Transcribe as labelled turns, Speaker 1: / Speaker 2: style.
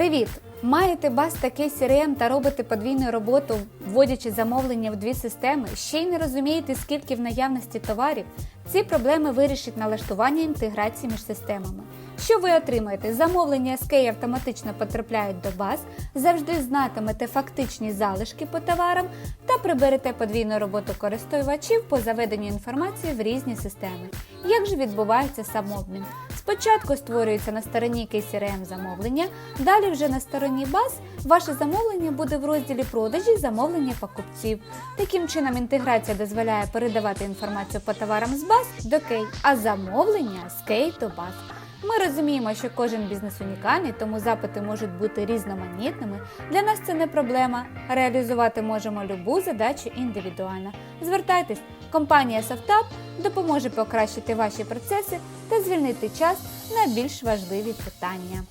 Speaker 1: Привіт! Маєте бас такий CRM та робите подвійну роботу, вводячи замовлення в дві системи, ще й не розумієте, скільки в наявності товарів. Ці проблеми вирішить налаштування інтеграції між системами. Що ви отримаєте? Замовлення SK автоматично потрапляють до баз, завжди знатимете фактичні залишки по товарам та приберете подвійну роботу користувачів по заведенню інформації в різні системи. Як же відбувається самообмін? Спочатку створюється на стороні KCRM замовлення, далі вже на стороні баз ваше замовлення буде в розділі продажі замовлення покупців. Таким чином інтеграція дозволяє передавати інформацію по товарам з баз до Кей, а замовлення з Кей до баз. Ми розуміємо, що кожен бізнес унікальний, тому запити можуть бути різноманітними. Для нас це не проблема. Реалізувати можемо любу задачу індивідуально. Звертайтесь, компанія SoftUp допоможе покращити ваші процеси та звільнити час на більш важливі питання.